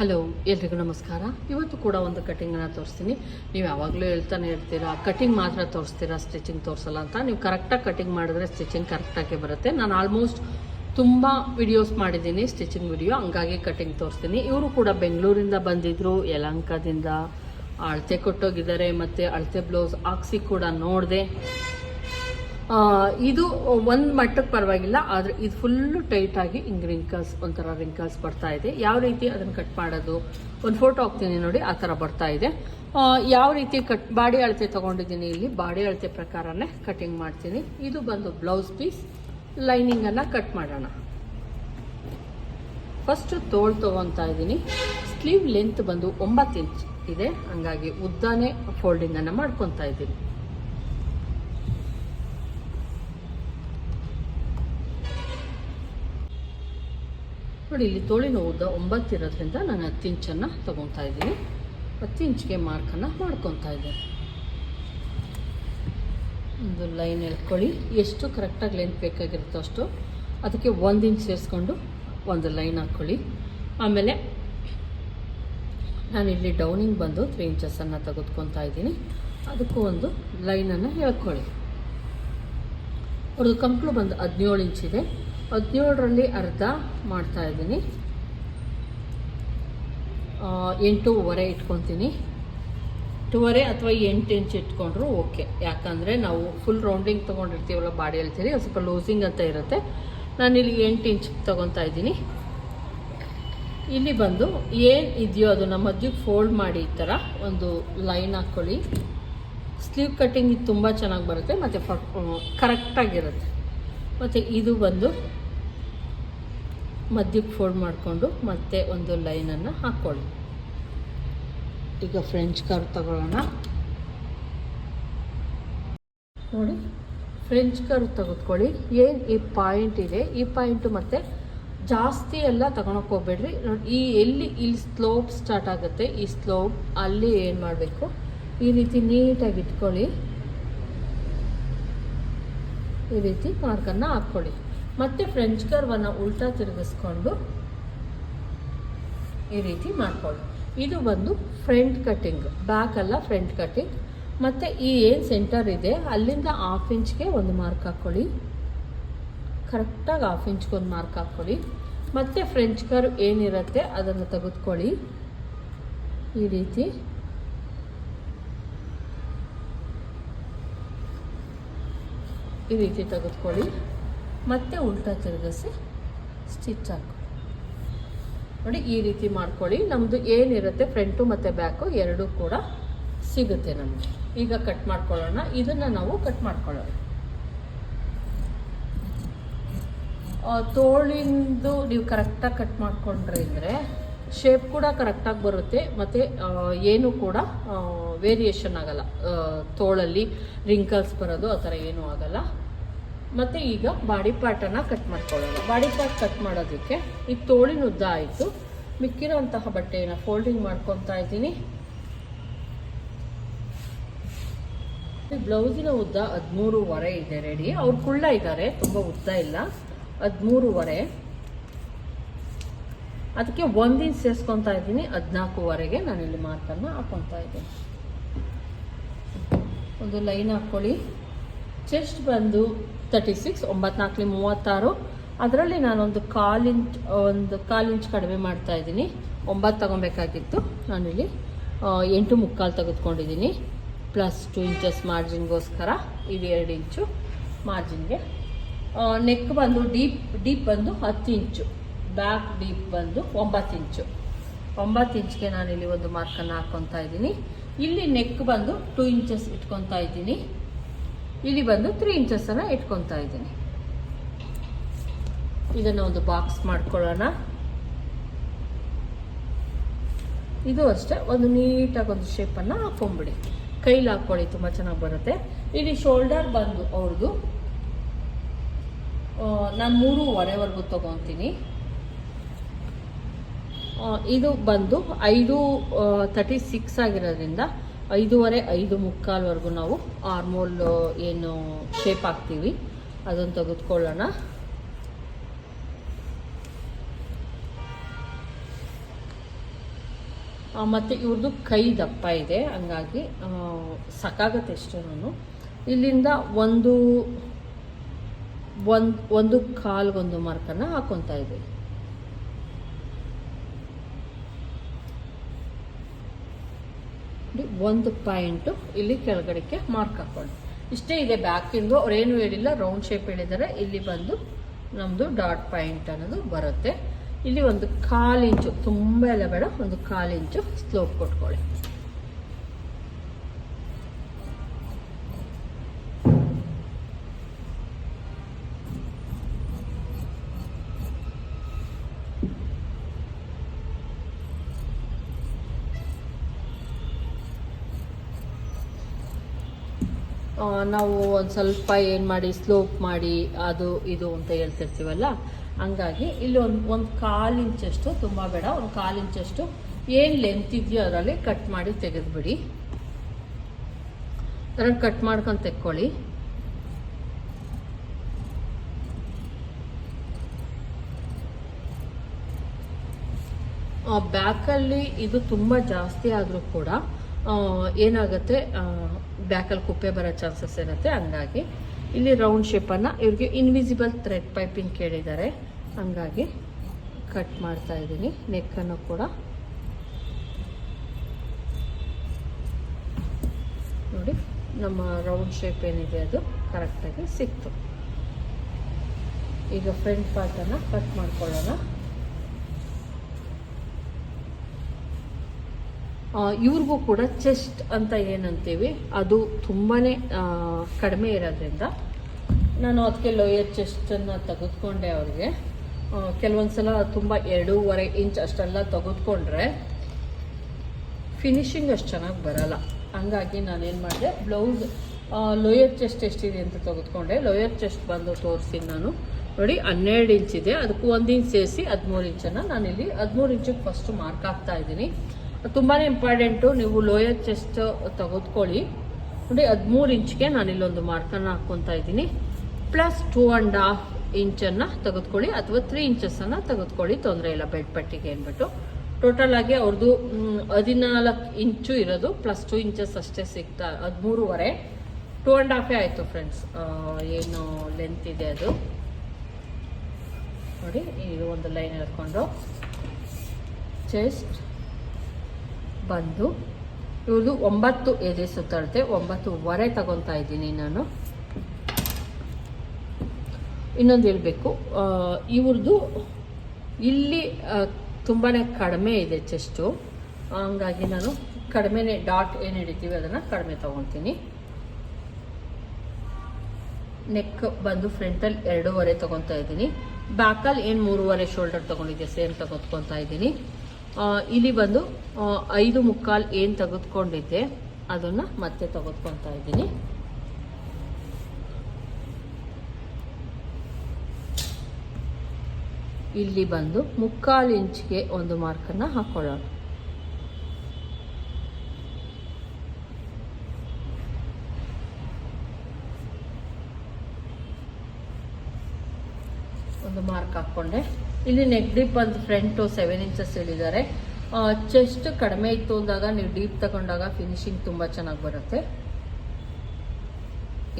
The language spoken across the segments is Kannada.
ಹಲೋ, ಎಲ್ರಿಗೂ ನಮಸ್ಕಾರ. ಇವತ್ತು ಕೂಡ ಒಂದು ಕಟಿಂಗನ್ನು ತೋರಿಸ್ತೀನಿ. ನೀವು ಯಾವಾಗಲೂ ಹೇಳ್ತಾನೆ ಇರ್ತೀರಾ ಕಟ್ಟಿಂಗ್ ಮಾತ್ರ ತೋರಿಸ್ತೀರಾ ಸ್ಟಿಚಿಂಗ್ ತೋರಿಸಲ್ಲ ಅಂತ. ನೀವು ಕರೆಕ್ಟಾಗಿ ಕಟಿಂಗ್ ಮಾಡಿದ್ರೆ ಸ್ಟಿಚಿಂಗ್ ಕರೆಕ್ಟಾಗಿ ಬರುತ್ತೆ. ನಾನು ಆಲ್ಮೋಸ್ಟ್ ತುಂಬ ವಿಡಿಯೋಸ್ ಮಾಡಿದ್ದೀನಿ ಸ್ಟಿಚಿಂಗ್ ವಿಡಿಯೋ ಹಂಗಾಗಿ ಕಟಿಂಗ್ ತೋರಿಸ್ತೀನಿ. ಇವರು ಕೂಡ ಬೆಂಗಳೂರಿಂದ ಬಂದಿದ್ದರು ಯಲಂಕದಿಂದ. ಅಳತೆ ಕೊಟ್ಟೋಗಿದ್ದಾರೆ, ಮತ್ತು ಅಳತೆ ಬ್ಲೌಸ್ ಹಾಕ್ಸಿ ಕೂಡ ನೋಡಿದೆ. ಇದು ಒಂದು ಮಟ್ಟಕ್ಕೆ ಪರವಾಗಿಲ್ಲ, ಆದರೆ ಇದು ಫುಲ್ಲು ಟೈಟಾಗಿ ಹಿಂಗ್ ರಿಂಕಲ್ಸ್ ಒಂಥರ ರಿಂಕಲ್ಸ್ ಬರ್ತಾ ಇದೆ. ಯಾವ ರೀತಿ ಅದನ್ನು ಕಟ್ ಮಾಡೋದು? ಒಂದು ಫೋಟೋ ಹಾಕ್ತೀನಿ ನೋಡಿ, ಆ ಥರ ಬರ್ತಾ ಇದೆ. ಯಾವ ರೀತಿ ಕಟ್ ಬಾಡಿ ಅಳತೆ ತಗೊಂಡಿದ್ದೀನಿ ಇಲ್ಲಿ, ಬಾಡಿ ಅಳತೆ ಪ್ರಕಾರನೇ ಕಟಿಂಗ್ ಮಾಡ್ತೀನಿ. ಇದು ಬಂದು ಬ್ಲೌಸ್ ಪೀಸ್ ಲೈನಿಂಗನ್ನು ಕಟ್ ಮಾಡೋಣ. ಫಸ್ಟ್ ತೋಳು ತೊಗೊತಾ ಇದ್ದೀನಿ. ಸ್ಲೀವ್ ಲೆಂತ್ ಬಂದು ಒಂಬತ್ತು ಇಂಚ್ ಇದೆ. ಹಂಗಾಗಿ ಉದ್ದಾನೆ ಫೋಲ್ಡಿಂಗನ್ನು ಮಾಡ್ಕೊತಾ ಇದ್ದೀನಿ. ನೋಡಿ, ಇಲ್ಲಿ ತೋಳಿನ ಉದ್ದ ಒಂಬತ್ತು ಇರೋದ್ರಿಂದ ನಾನು ಹತ್ತು ಇಂಚನ್ನು ತೊಗೊತಾ ಇದ್ದೀನಿ. ಹತ್ತು ಇಂಚಿಗೆ ಮಾರ್ಕನ್ನು ಮಾಡ್ಕೊತಾ ಇದ್ದೀನಿ. ಒಂದು ಲೈನ್ ಎಳ್ಕೊಳ್ಳಿ. ಎಷ್ಟು ಕರೆಕ್ಟಾಗಿ ಲೆಂತ್ ಬೇಕಾಗಿರುತ್ತೋ ಅಷ್ಟು ಅದಕ್ಕೆ ಒಂದು ಇಂಚ್ ಸೇರಿಸ್ಕೊಂಡು ಒಂದು ಲೈನ್ ಹಾಕ್ಕೊಳ್ಳಿ. ಆಮೇಲೆ ನಾನು ಇಲ್ಲಿ ಡೌನಿಂಗ್ ಬಂದು ತ್ರೀ ಇಂಚಸನ್ನು ತೆಗೆದುಕೊತಾ ಇದ್ದೀನಿ. ಅದಕ್ಕೂ ಒಂದು ಲೈನನ್ನು ಹೇಳ್ಕೊಳ್ಳಿ ಅವ್ರದ್ದು ಕಂಪ್ಲು ಬಂದು ಹದಿನೇಳು ಇಂಚಿದೆ ಹದಿನೇಳರಲ್ಲಿ ಅರ್ಧ ಮಾಡ್ತಾ ಇದ್ದೀನಿ. ಎಂಟೂವರೆ ಇಟ್ಕೊತೀನಿ ಎಂಟೂವರೆ ಅಥವಾ ಎಂಟು ಇಂಚ್ ಇಟ್ಕೊಂಡ್ರು ಓಕೆ. ಯಾಕಂದರೆ ನಾವು ಫುಲ್ ರೌಂಡಿಂಗ್ ತೊಗೊಂಡಿರ್ತೀವಲ್ಲ ಬಾಡಿ ಹೇಳ್ತೀರಿ ಸ್ವಲ್ಪ ಲೂಸಿಂಗ್ ಅಂತ ಇರುತ್ತೆ. ನಾನಿಲ್ಲಿ ಎಂಟು ಇಂಚ್ ತೊಗೊತಾ ಇದ್ದೀನಿ. ಇಲ್ಲಿ ಬಂದು ಏನು ಇದೆಯೋ ಅದು ನಮ್ಮ ಮಧ್ಯಕ್ಕೆ ಫೋಲ್ಡ್ ಮಾಡಿ ಈ ಥರ ಒಂದು ಲೈನ್ ಹಾಕ್ಕೊಳ್ಳಿ ಸ್ಲೀವ್ ಕಟ್ಟಿಂಗ್ ಇದು ತುಂಬ ಚೆನ್ನಾಗಿ ಬರುತ್ತೆ, ಮತ್ತು ಕರೆಕ್ಟಾಗಿರುತ್ತೆ ಮತ್ತು ಇದು ಬಂದು ಮಧ್ಯಕ್ಕೆ ಫೋಲ್ಡ್ ಮಾಡಿಕೊಂಡು ಮತ್ತೆ ಒಂದು ಲೈನನ್ನು ಹಾಕ್ಕೊಳ್ಳಿ ಈಗ ಫ್ರೆಂಚ್ ಕರ್ ತಗೊಳ್ಳೋಣ. ನೋಡಿ ಫ್ರೆಂಚ್ ಕರ್ ತೆಗೆದುಕೊಳ್ಳಿ. ಏನು ಈ ಪಾಯಿಂಟ್ ಇದೆ? ಈ ಪಾಯಿಂಟು ಮತ್ತು ಜಾಸ್ತಿ ಎಲ್ಲ ತಗೊಳಕ್ಕೆ ಹೋಗ್ಬೇಡ್ರಿ. ಈ ಎಲ್ಲಿ ಇಲ್ಲಿ ಸ್ಲೋಪ್ ಸ್ಟಾರ್ಟ್ ಆಗುತ್ತೆ, ಈ ಸ್ಲೋಪ್ ಅಲ್ಲಿ ಏನು ಮಾಡಬೇಕು? ಈ ರೀತಿ ನೀಟಾಗಿ ಇಟ್ಕೊಳ್ಳಿ. ಈ ರೀತಿ ಮಾರ್ಕನ್ನು ಹಾಕ್ಕೊಳ್ಳಿ ಮತ್ತೆ ಫ್ರೆಂಚ್ ಕರ್ವನ್ನು ಉಲ್ಟಾ ತಿರುಗಿಸ್ಕೊಂಡು ಈ ರೀತಿ ಮಾಡ್ಕೊಳ್ಳಿ ಇದು ಬಂದು ಫ್ರಂಟ್ ಕಟ್ಟಿಂಗ್ ಬ್ಯಾಕ್ ಅಲ್ಲ ಫ್ರಂಟ್ ಕಟ್ಟಿಂಗ್ ಮತ್ತು ಈ ಏನು ಸೆಂಟರ್ ಇದೆ, ಅಲ್ಲಿಂದ ಹಾಫ್ ಇಂಚ್ಗೆ ಒಂದು ಮಾರ್ಕ್ ಹಾಕ್ಕೊಳ್ಳಿ. ಕರೆಕ್ಟಾಗಿ ಹಾಫ್ ಇಂಚ್ಗೆ ಒಂದು ಮಾರ್ಕ್ ಹಾಕ್ಕೊಳ್ಳಿ. ಮತ್ತು ಫ್ರೆಂಚ್ ಕರ್ವ್ ಏನಿರುತ್ತೆ ಅದನ್ನು ತೆಗೆದುಕೊಳ್ಳಿ. ಈ ರೀತಿ. ಈ ರೀತಿ ತೆಗೆದುಕೊಳ್ಳಿ. ಮತ್ತೆ ಉಲ್ಟಾ ತಿರುಗಿಸಿ ಸ್ಟಿಚ್ ಹಾಕಿ. ನೋಡಿ ಈ ರೀತಿ ಮಾಡ್ಕೊಳ್ಳಿ. ನಮ್ಮದು ಏನಿರುತ್ತೆ ಫ್ರಂಟು ಮತ್ತು ಬ್ಯಾಕು ಎರಡೂ ಕೂಡ ಸಿಗುತ್ತೆ ನಮಗೆ. ಈಗ ಕಟ್ ಮಾಡ್ಕೊಳ್ಳೋಣ. ಇದನ್ನು ನಾವು ಕಟ್ ಮಾಡ್ಕೊಳ್ಳೋಣ. ತೋಳಿಂದು ನೀವು ಕರೆಕ್ಟಾಗಿ ಕಟ್ ಮಾಡಿಕೊಂಡ್ರೆ ಅಂದರೆ ಶೇಪ್ ಕೂಡ ಕರೆಕ್ಟಾಗಿ ಬರುತ್ತೆ. ಮತ್ತು ಏನು ಕೂಡ ವೇರಿಯೇಷನ್ ಆಗಲ್ಲ. ತೋಳಲ್ಲಿ ರಿಂಕಲ್ಸ್ ಬರೋದು ಆ ಥರ ಏನೂ ಆಗಲ್ಲ. ಮತ್ತು ಈಗ ಬಾಡಿ ಪಾರ್ಟನ್ನು ಕಟ್ ಮಾಡ್ಕೊಳ್ಳೋಣ. ಬಾಡಿ ಪಾರ್ಟ್ ಕಟ್ ಮಾಡೋದಕ್ಕೆ ಈ ತೋಳಿನ ಉದ್ದ ಆಯಿತು. ಮಿಕ್ಕಿರೋಂತಹ ಬಟ್ಟೆಯನ್ನು ಫೋಲ್ಡಿಂಗ್ ಮಾಡ್ಕೊತಾ ಇದ್ದೀನಿ. ಬ್ಲೌಸಿನ ಉದ್ದ ಹದಿಮೂರುವರೆ ಇದೆ ರೆಡಿ ಅವ್ರು ಕುಳ್ಳ ಇದ್ದಾರೆ ತುಂಬ ಉದ್ದ ಇಲ್ಲ. ಹದಿಮೂರುವರೆ. ಅದಕ್ಕೆ ಒಂದಿನ ಸೇರಿಸ್ಕೊತಾ ಇದ್ದೀನಿ. ಹದಿನಾಲ್ಕುವರೆಗೆ ನಾನಿಲ್ಲಿ ಮಾರ್ಕನ್ನು ಹಾಕೊತಾ ಇದ್ದೀನಿ. ಒಂದು ಲೈನ್ ಹಾಕ್ಕೊಳ್ಳಿ. ಚೆಸ್ಟ್ ಬಂದು ತರ್ಟಿ ಸಿಕ್ಸ್ ಒಂಬತ್ನಾಲ್ಕಲಿ ಮೂವತ್ತಾರು. ಅದರಲ್ಲಿ ನಾನೊಂದು ಕಾಲು ಒಂದು ಕಾಲು ಇಂಚ್ ಕಡಿಮೆ ಮಾಡ್ತಾ ಇದ್ದೀನಿ. ಒಂಬತ್ತು ತೊಗೊಬೇಕಾಗಿತ್ತು. ನಾನಿಲ್ಲಿ ಎಂಟು ಮುಕ್ಕಾಲು ತೆಗೆದುಕೊಂಡಿದ್ದೀನಿ. ಪ್ಲಸ್ ಟು ಇಂಚಸ್ ಮಾರ್ಜಿನ್ಗೋಸ್ಕರ ಇದು ಎರಡು ಇಂಚು ಮಾರ್ಜಿನ್ಗೆ ನೆಕ್ ಬಂದು ಡೀಪ್ ಡೀಪ್ ಬಂದು ಹತ್ತು ಇಂಚು. ಬ್ಯಾಕ್ ಡೀಪ್ ಬಂದು ಒಂಬತ್ತು ಇಂಚು. ಒಂಬತ್ತು ಇಂಚ್ಗೆ ನಾನಿಲ್ಲಿ ಒಂದು ಮಾರ್ಕನ್ನು ಹಾಕ್ಕೊತಾ ಇದ್ದೀನಿ. ಇಲ್ಲಿ ನೆಕ್ ಬಂದು ಟೂ ಇಂಚಸ್ ಇಟ್ಕೊತಾ ಇದ್ದೀನಿ. ಇಲ್ಲಿ ಬಂದು ತ್ರೀ ಇಂಚಸ್ಸನ್ನು ಇಟ್ಕೊತಾ ಇದ್ದೀನಿ. ಇದನ್ನು ಒಂದು ಬಾಕ್ಸ್ ಮಾಡ್ಕೊಳ್ಳೋಣ. ಇದು ಅಷ್ಟೇ, ಒಂದು ನೀಟಾಗಿ ಒಂದು ಶೇಪನ್ನು ಹಾಕ್ಕೊಂಬಿಡಿ ಕೈಲಿ ಹಾಕ್ಕೊಳ್ಳಿ ತುಂಬ ಚೆನ್ನಾಗಿ ಬರುತ್ತೆ. ಇಲ್ಲಿ ಶೋಲ್ಡರ್ ಬಂದು ಅವ್ರದ್ದು ನಾನು ಮೂರುವರೆವರೆಗೂ ತೊಗೊತೀನಿ. ಇದು ಬಂದು ಐದು ತರ್ಟಿ ಸಿಕ್ಸ್ ಆಗಿರೋದ್ರಿಂದ ಐದೂವರೆ, ಐದು ಮುಕ್ಕಾಲ್ವರೆಗೂ ನಾವು ಆರ್ಮೋಲ್ ಏನು ಶೇಪ್ ಹಾಕ್ತೀವಿ. ಅದನ್ನು ತೆಗೆದುಕೊಳ್ಳೋಣ. ಮತ್ತು ಇವ್ರದ್ದು ಕೈ ದಪ್ಪ ಇದೆ. ಹಂಗಾಗಿ ಸಾಕಾಗತ್ತೆ ಅಷ್ಟೇ ನಾನು. ಇಲ್ಲಿಂದ ಒಂದು ಒಂದು ಒಂದು ಕಾಲ್ಗೊಂದು ಮಾರ್ಕನ್ನು ಹಾಕೊತಾ ಇದ್ದೀನಿ. ಒಂದು ಪಾಯಿಂಟು ಇಲ್ಲಿ ಕೆಳಗಡೆಗೆ ಮಾರ್ಕ್ ಹಾಕೊಂಡು ಇಷ್ಟೇ ಇದೆ ಬ್ಯಾಕಿಂದು ಅವ್ರೇನು ಹೇಳಿಲ್ಲ ರೌಂಡ್ ಶೇಪ್ ಹೇಳಿದ್ದಾರೆ. ಇಲ್ಲಿ ಬಂದು ನಮ್ಮದು ಡಾಟ್ ಪಾಯಿಂಟ್ ಅನ್ನೋದು ಬರುತ್ತೆ. ಇಲ್ಲಿ ಒಂದು ಕಾಲು ಇಂಚು ತುಂಬ ಎಲ್ಲ ಬೇಡ, ಒಂದು ಕಾಲು ಇಂಚು ಸ್ಲೋಪ್ ಕೊಟ್ಕೊಳ್ಳಿ. ನಾವು ಒಂದು ಸ್ವಲ್ಪ ಏನು ಮಾಡಿ ಸ್ಲೋಪ್ ಮಾಡಿ, ಅದು, ಇದು ಅಂತ ಹೇಳ್ತಿರ್ತೀವಲ್ಲ? ಹಂಗಾಗಿ ಇಲ್ಲಿ ಒಂದು ಒಂದು ಕಾಲು ಇಂಚಷ್ಟು ತುಂಬ ಬೇಡ, ಒಂದು ಕಾಲು ಇಂಚಷ್ಟು ಏನು ಲೆಂತ್ ಇದೆಯೋ ಅದರಲ್ಲಿ ಕಟ್ ಮಾಡಿ ತೆಗೆದುಬಿಡಿ. ಅದನ್ನು ಕಟ್ ಮಾಡ್ಕೊಂಡು ತೆಕ್ಕೊಳ್ಳಿ. ಬ್ಯಾಕಲ್ಲಿ ಇದು ತುಂಬ ಜಾಸ್ತಿ ಆದರೂ ಕೂಡ ಏನಾಗುತ್ತೆ ಬ್ಯಾಕಲ್ಲಿ ಕುಪ್ಪೆ ಬರೋ ಚಾನ್ಸಸ್ ಇರುತ್ತೆ. ಹಂಗಾಗಿ ಇಲ್ಲಿ ರೌಂಡ್ ಶೇಪನ್ನು ಇವ್ರಿಗೆ ಇನ್ವಿಸಿಬಲ್ ಥ್ರೆಡ್ ಪೈಪಿಂಗ್ ಕೇಳಿದ್ದಾರೆ. ಹಂಗಾಗಿ ಕಟ್ ಮಾಡ್ತಾ ಇದ್ದೀನಿ. ನೆಕ್ಕನ್ನು ಕೂಡ. ನೋಡಿ, ನಮ್ಮ ರೌಂಡ್ ಶೇಪ್ ಏನಿದೆ ಅದು ಕರೆಕ್ಟಾಗಿ ಸಿಕ್ತು. ಈಗ ಫ್ರಂಟ್ ಪಾರ್ಟನ್ನು ಕಟ್ ಮಾಡ್ಕೊಳ್ಳೋಣ. ಇವ್ರಿಗೂ ಕೂಡ ಚೆಸ್ಟ್ ಅಂತ ಏನಂತೀವಿ, ಅದು ತುಂಬಾ ಕಡಿಮೆ ಇರೋದ್ರಿಂದ ನಾನು ಅದಕ್ಕೆ ಲೋಯರ್ ಚೆಸ್ಟನ್ನು ತೆಗೆದುಕೊಂಡೆ ಅವ್ರಿಗೆ. ಕೆಲವೊಂದು ಸಲ ತುಂಬ ಎರಡೂವರೆ ಇಂಚ್ ಅಷ್ಟೆಲ್ಲ ತೆಗೆದುಕೊಂಡ್ರೆ ಫಿನಿಶಿಂಗ್ ಅಷ್ಟು ಚೆನ್ನಾಗಿ ಬರೋಲ್ಲ. ಹಂಗಾಗಿ ನಾನೇನು ಮಾಡಿದೆ ಬ್ಲೌಸ್ ಲೋಯರ್ ಚೆಸ್ಟ್ ಎಷ್ಟಿದೆ ಅಂತ ತೆಗೆದುಕೊಂಡೆ. ಲೋಯರ್ ಚೆಸ್ಟ್ ಬಂದು ತೋರಿಸಿ ನಾನು. ನೋಡಿ, ಹನ್ನೆರಡು ಇಂಚ್ ಇದೆ. ಅದಕ್ಕೂ ಒಂದು ಇಂಚ್ ಸೇರಿಸಿ ಹದಿಮೂರು ಇಂಚನ್ನು ನಾನಿಲ್ಲಿ ಹದಿಮೂರು ಇಂಚಿಗೆ ಫಸ್ಟ್ ಮಾರ್ಕ್ ಹಾಕ್ತಾ ಇದ್ದೀನಿ. ತುಂಬಾ ಇಂಪಾರ್ಟೆಂಟು ನೀವು ಲೋಯರ್ ಚೆಸ್ಟ್ ತೆಗೆದುಕೊಳ್ಳಿ. ನೋಡಿ ಹದಿಮೂರು ಇಂಚ್ಗೆ ನಾನಿಲ್ಲೊಂದು ಮಾರ್ಕನ್ನು ಹಾಕ್ಕೊತಾ ಇದ್ದೀನಿ. ಪ್ಲಸ್ ಟೂ ಆ್ಯಂಡ್ ಹಾಫ್ ಇಂಚನ್ನು ತೆಗೆದುಕೊಳ್ಳಿ ಅಥವಾ ತ್ರೀ ಇಂಚಸ್ಸನ್ನು ತೆಗೆದುಕೊಳ್ಳಿ, ತೊಂದರೆ ಇಲ್ಲ ಬೆಡ್ ಪಟ್ಟಿಗೆ ಅಂದ್ಬಿಟ್ಟು ಟೋಟಲ್ ಆಗಿ ಅವ್ರದ್ದು ಹದಿನಾಲ್ಕು ಇಂಚು ಇರೋದು ಪ್ಲಸ್ ಟೂ ಇಂಚಸ್ ಅಷ್ಟೇ ಸಿಗ್ತಾ, ಹದಿಮೂರುವರೆ. ಟೂ ಆ್ಯಂಡ್ ಹಾಫೇ ಆಯಿತು ಫ್ರೆಂಡ್ಸ್ ಏನು ಲೆಂತ್ ಇದೆ ಅದು. ನೋಡಿ, ಇದು ಒಂದು ಲೈನ್ ಎಳ್ಕೊಂಡು ಚೆಸ್ಟ್ ಬಂದು ಇವ್ರದ್ದು ಒಂಬತ್ತು ಎದೆ ಸುತ್ತಳತೆ ಒಂಬತ್ತುವರೆ ತಗೊತಾ ಇದ್ದೀನಿ ನಾನು. ಇನ್ನೊಂದು ಹೇಳಬೇಕು ಇವ್ರದ್ದು ಇಲ್ಲಿ ತುಂಬಾ ಕಡಿಮೆ ಇದೆ ಚೆಸ್ಟು. ಹಂಗಾಗಿ ನಾನು ಕಡಿಮೆನೇ ಡಾಟ್ ಏನು ಹಿಡಿತೀವಿ ಅದನ್ನು ಕಡಿಮೆ ತೊಗೊತೀನಿ. ನೆಕ್ ಬಂದು ಫ್ರಂಟಲ್ಲಿ ಎರಡೂವರೆ ತೊಗೊತಾ ಇದ್ದೀನಿ. ಬ್ಯಾಕಲ್ಲಿ ಏನು ಮೂರುವರೆ ಶೋಲ್ಡರ್ ತೊಗೊಂಡಿದ್ದೆ ಸೇಮ್ ತೊಗೊತ್ಕೊತಾ ಇದ್ದೀನಿ. ಇಲ್ಲಿ ಬಂದು ಐದು ಮುಕ್ಕಾಲು ಏನು ತೆಗೆದುಕೊಂಡಿದ್ದೆ, ಅದನ್ನು ಮತ್ತೆ ತೆಗೆದುಕೊತಾ ಇದ್ದೀನಿ. ಇಲ್ಲಿ ಬಂದು ಮುಕ್ಕಾಲು ಇಂಚ್ಗೆ ಒಂದು ಮಾರ್ಕನ್ನು ಹಾಕೊಳ್ಳೋಣ. ಒಂದು ಮಾರ್ಕ್ ಹಾಕ್ಕೊಂಡೆ. ಇಲ್ಲಿ ನೆಕ್ ಡೀಪ್ ಬಂದು ಫ್ರಂಟು ಸೆವೆನ್ ಇಂಚಸ್ ಹೇಳಿದ್ದಾರೆ ಚೆಸ್ಟ್ ಕಡಿಮೆ ಇತ್ತು ಅಂದಾಗ ನೀವು ಡೀಪ್ ತಗೊಂಡಾಗ ಫಿನಿಶಿಂಗ್ ತುಂಬ ಚೆನ್ನಾಗಿ ಬರುತ್ತೆ.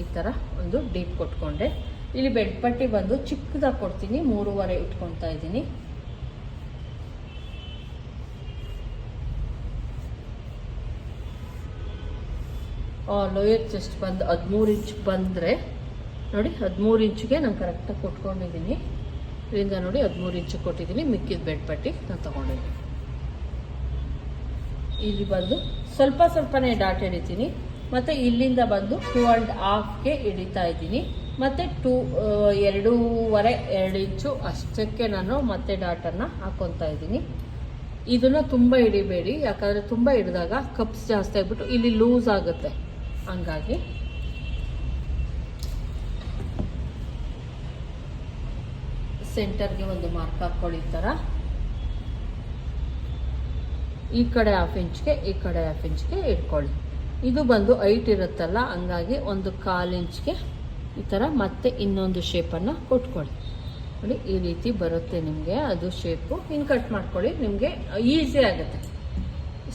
ಈ ಥರ ಒಂದು ಡೀಪ್ ಕೊಟ್ಕೊಂಡೆ. ಇಲ್ಲಿ ಬೆಡ್ ಪಟ್ಟಿ ಬಂದು ಚಿಕ್ಕದಾಗಿ ಕೊಡ್ತೀನಿ, ಮೂರುವರೆ ಇಟ್ಕೊತಾ ಇದ್ದೀನಿ. ಲೋಯರ್ ಚೆಸ್ಟ್ ಬಂದು ಹದಿಮೂರು ಇಂಚ್ ಬಂದರೆ, ನೋಡಿ ಹದಿಮೂರು ಇಂಚ್ಗೆ ನಾನು ಕರೆಕ್ಟಾಗಿ ಕೊಟ್ಕೊಂಡಿದ್ದೀನಿ. ಇದರಿಂದ ನೋಡಿ ಹದಿಮೂರು ಇಂಚು ಕೊಟ್ಟಿದ್ದೀನಿ, ಮಿಕ್ಕಿದ ಬೆಡ್ ಪಟ್ಟಿ ನಾನು ತೊಗೊಂಡಿದ್ದೀನಿ. ಇಲ್ಲಿ ಬಂದು ಸ್ವಲ್ಪ ಸ್ವಲ್ಪನೇ ಡಾಟ್ ಹಿಡಿತೀನಿ ಮತ್ತು ಇಲ್ಲಿಂದ ಬಂದು ಟೂ ಆ್ಯಂಡ್ ಹಾಫ್ಗೆ ಹಿಡಿತಾ ಇದ್ದೀನಿ, ಮತ್ತು ಟೂ ಎರಡೂವರೆ, ಎರಡು ಇಂಚು ಅಷ್ಟಕ್ಕೆ ನಾನು ಮತ್ತೆ ಡಾಟನ್ನು ಹಾಕ್ಕೊತಾ ಇದ್ದೀನಿ. ಇದನ್ನು ತುಂಬ ಹಿಡಿಬೇಡಿ ಯಾಕಂದರೆ ತುಂಬ ಹಿಡಿದಾಗ ಕಪ್ಸ್ ಜಾಸ್ತಿ ಆಗಿಬಿಟ್ಟು ಇಲ್ಲಿ ಲೂಸ್ ಆಗುತ್ತೆ. ಹಂಗಾಗಿ ಸೆಂಟರ್ಗೆ ಒಂದು ಮಾರ್ಕ್ ಹಾಕ್ಕೊಳ್ಳಿ ಥರ ಈ ಕಡೆ ಹಾಫ್ ಇಂಚ್ಗೆ ಈ ಕಡೆ ಹಾಫ್ ಇಂಚ್ಗೆ ಇಟ್ಕೊಳ್ಳಿ. ಇದು ಬಂದು ಹೈಟ್ ಇರುತ್ತಲ್ಲ, ಹಂಗಾಗಿ ಒಂದು ಕಾಲು ಇಂಚ್ಗೆ ಈ ಥರ ಮತ್ತೆ ಇನ್ನೊಂದು ಶೇಪನ್ನು ಕೊಟ್ಕೊಳ್ಳಿ. ನೋಡಿ, ಈ ರೀತಿ ಬರುತ್ತೆ ನಿಮಗೆ, ಅದು ಶೇಪು ಇನ್ನು ಕಟ್ ಮಾಡ್ಕೊಳ್ಳಿ, ನಿಮಗೆ ಈಸಿ ಆಗುತ್ತೆ.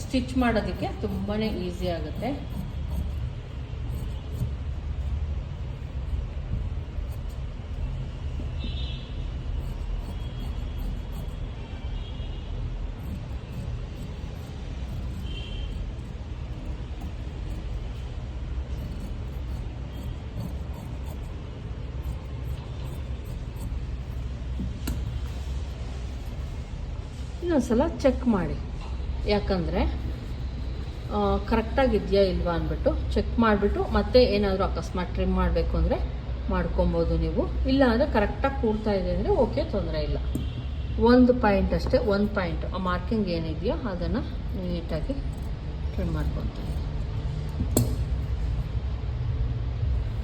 ಸ್ಟಿಚ್ ಮಾಡೋದಕ್ಕೆ ತುಂಬಾ ಈಸಿ ಆಗುತ್ತೆ. ಇನ್ನೊಂದ್ಸಲ ಚೆಕ್ ಮಾಡಿ. ಯಾಕಂದರೆ ಕರೆಕ್ಟಾಗಿದೆಯಾ ಇಲ್ವಾ ಅಂದ್ಬಿಟ್ಟು ಚೆಕ್ ಮಾಡಿಬಿಟ್ಟು ಮತ್ತೆ ಏನಾದರೂ ಅಕಸ್ಮಾತ್ ಟ್ರಿಮ್ ಮಾಡಬೇಕು ಅಂದರೆ ಮಾಡ್ಕೊಬೋದು ನೀವು. ಇಲ್ಲ ಅಂದರೆ ಕರೆಕ್ಟಾಗಿ ಕೂಡ್ತಾ ಇದೆ ಅಂದರೆ ಓಕೆ ತೊಂದರೆ ಇಲ್ಲ. ಒಂದು ಪಾಯಿಂಟ್ ಅಷ್ಟೇ ಒಂದು ಪಾಯಿಂಟ್ ಆ ಮಾರ್ಕಿಂಗ್ ಏನಿದೆಯೋ ಅದನ್ನು ನೀಟಾಗಿ ಟ್ರಿಮ್ ಮಾಡ್ಕೊತಾ ಇದ್ದೀನಿ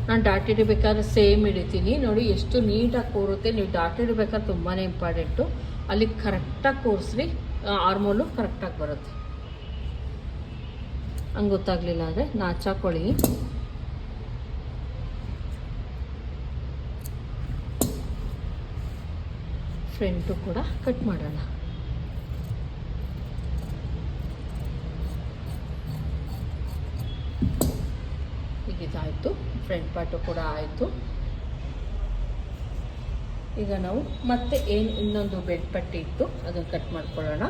ನಾನು ಡಾಟ್ ಹಿಡಿಬೇಕಾದ್ರೆ ಸೇಮ್ ಹಿಡಿತೀನಿ ನೋಡಿ ಎಷ್ಟು ನೀಟಾಗಿ ಕೂರುತ್ತೆ. ನೀವು ಡಾಟ್ ಇಡಬೇಕಾದ್ರೆ ತುಂಬಾ ಇಂಪಾರ್ಟೆಂಟು ಅಲ್ಲಿ ಕರೆಕ್ಟಾಗಿ ಕೂರಿಸ್ರಿ. ಆರ್ಮೋಲು ಕರೆಕ್ಟಾಗಿ ಬರುತ್ತೆ. ಹಂಗೆ ಗೊತ್ತಾಗಲಿಲ್ಲ ಅಂದರೆ ನಾಚಾಕೊಳ್ಳಿ ಫ್ರೆಂಟು ಕೂಡ ಕಟ್ ಮಾಡೋಣ ಈಗ ಇದಾಯಿತು ಫ್ರಂಟ್ ಪಾರ್ಟು ಕೂಡ ಆಯಿತು. ಈಗ ನಾವು ಮತ್ತೆ ಏನು ಇನ್ನೊಂದು ಬೆಡ್ ಪಟ್ಟಿ ಇತ್ತು, ಅದನ್ನು ಕಟ್ ಮಾಡ್ಕೊಳ್ಳೋಣ.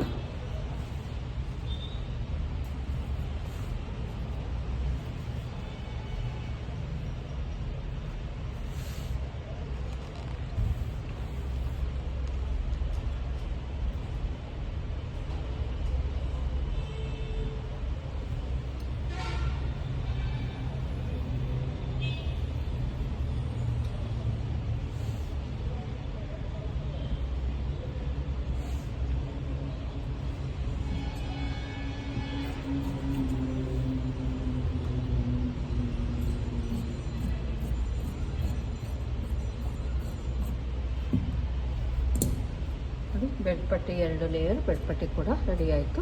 ಪಟ್ಟಿ ಎರಡು ಲೇಯರ್ ಬೆಡ್ ಕೂಡ ರೆಡಿ ಆಯಿತು.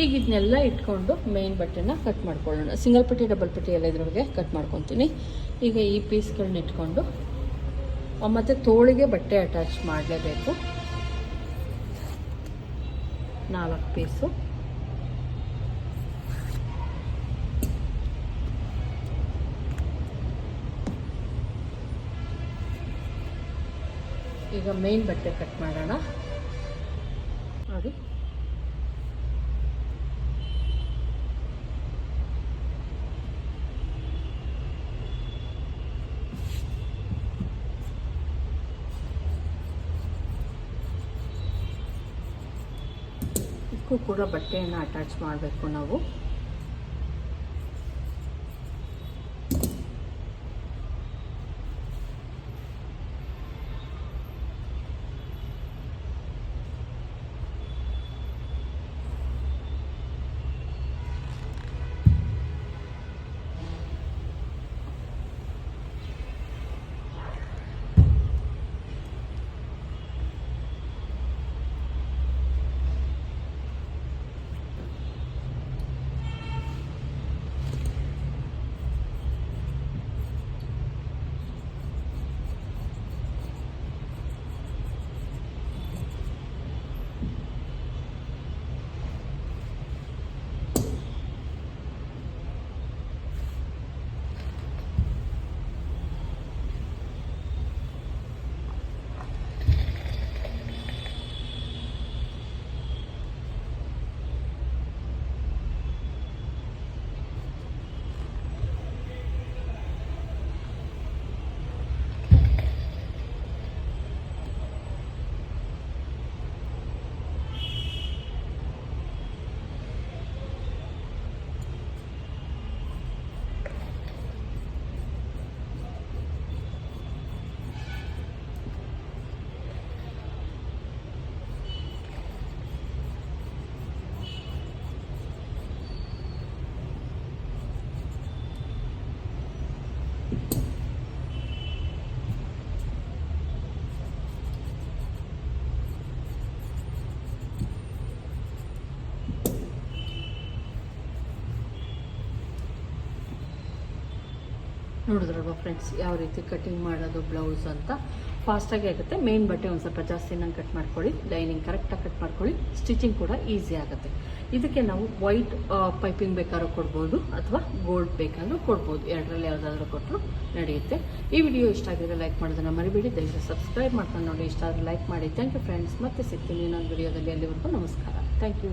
ಈಗ ಇದನ್ನೆಲ್ಲ ಇಟ್ಕೊಂಡು ಮೇನ್ ಬಟ್ಟೆನ ಕಟ್ ಮಾಡ್ಕೊಳ್ಳೋಣ. ಸಿಂಗಲ್ ಪಟ್ಟಿ ಡಬಲ್ ಪಟ್ಟಿ ಎಲ್ಲ ಇದ್ರೊಳಗೆ ಕಟ್ ಮಾಡ್ಕೊತೀನಿ. ಈಗ ಈ ಪೀಸ್ಗಳನ್ನ ಇಟ್ಕೊಂಡು ಮತ್ತೆ ತೋಳಿಗೆ ಬಟ್ಟೆ ಅಟ್ಯಾಚ್ ಮಾಡಲೇಬೇಕು. ನಾಲ್ಕು ಪೀಸು ಈಗ ಮೇನ್ ಬಟ್ಟೆ ಕಟ್ ಮಾಡೋಣ. ನೋಡಿ ಇದಕ್ಕೂ ಕೂಡ ಬಟ್ಟೆಯನ್ನು ಅಟ್ಯಾಚ್ ಮಾಡಬೇಕು ನಾವು. ನೋಡಿದ್ರಲ್ವ ಫ್ರೆಂಡ್ಸ್ ಯಾವ ರೀತಿ ಕಟಿಂಗ್ ಮಾಡೋದು ಬ್ಲೌಸ್ ಅಂತ? ಫಾಸ್ಟಾಗಿ ಆಗುತ್ತೆ. ಮೇನ್ ಬಟ್ಟೆ ಒಂದು ಸ್ವಲ್ಪ ಜಾಸ್ತಿ ನಂಗೆ ಕಟ್ ಮಾಡ್ಕೊಳ್ಳಿ. ಲೈನಿಂಗ್ ಕರೆಕ್ಟಾಗಿ ಕಟ್ ಮಾಡ್ಕೊಳ್ಳಿ. ಸ್ಟಿಚಿಂಗ್ ಕೂಡ ಈಸಿ ಆಗುತ್ತೆ. ಇದಕ್ಕೆ ನಾವು ವೈಟ್ ಪೈಪಿಂಗ್ ಬೇಕಾದ್ರೂ ಕೊಡ್ಬೋದು ಅಥವಾ ಗೋಲ್ಡ್ ಬೇಕಾದರೂ ಕೊಡ್ಬೋದು. ಎರಡರಲ್ಲಿ ಯಾವುದಾದ್ರೂ ಕೊಟ್ಟರು ನಡೆಯುತ್ತೆ. ಈ ವಿಡಿಯೋ ಇಷ್ಟ ಆಗಿದ್ರೆ ಲೈಕ್ ಮಾಡೋದನ್ನು ಮರಿಬೇಡಿ. ದಯವಿಟ್ಟು ಸಬ್ಸ್ಕ್ರೈಬ್ ಮಾಡ್ಕೊಂಡು ನೋಡಿ. ಇಷ್ಟ ಆದರೆ ಲೈಕ್ ಮಾಡಿ. ಥ್ಯಾಂಕ್ ಯು ಫ್ರೆಂಡ್ಸ್ ಮತ್ತೆ ಸಿಗ್ತೀನಿ ಇನ್ನೊಂದು ವಿಡಿಯೋದಲ್ಲಿ ಅಲ್ಲಿವರೆಗೂ ನಮಸ್ಕಾರ. Thank you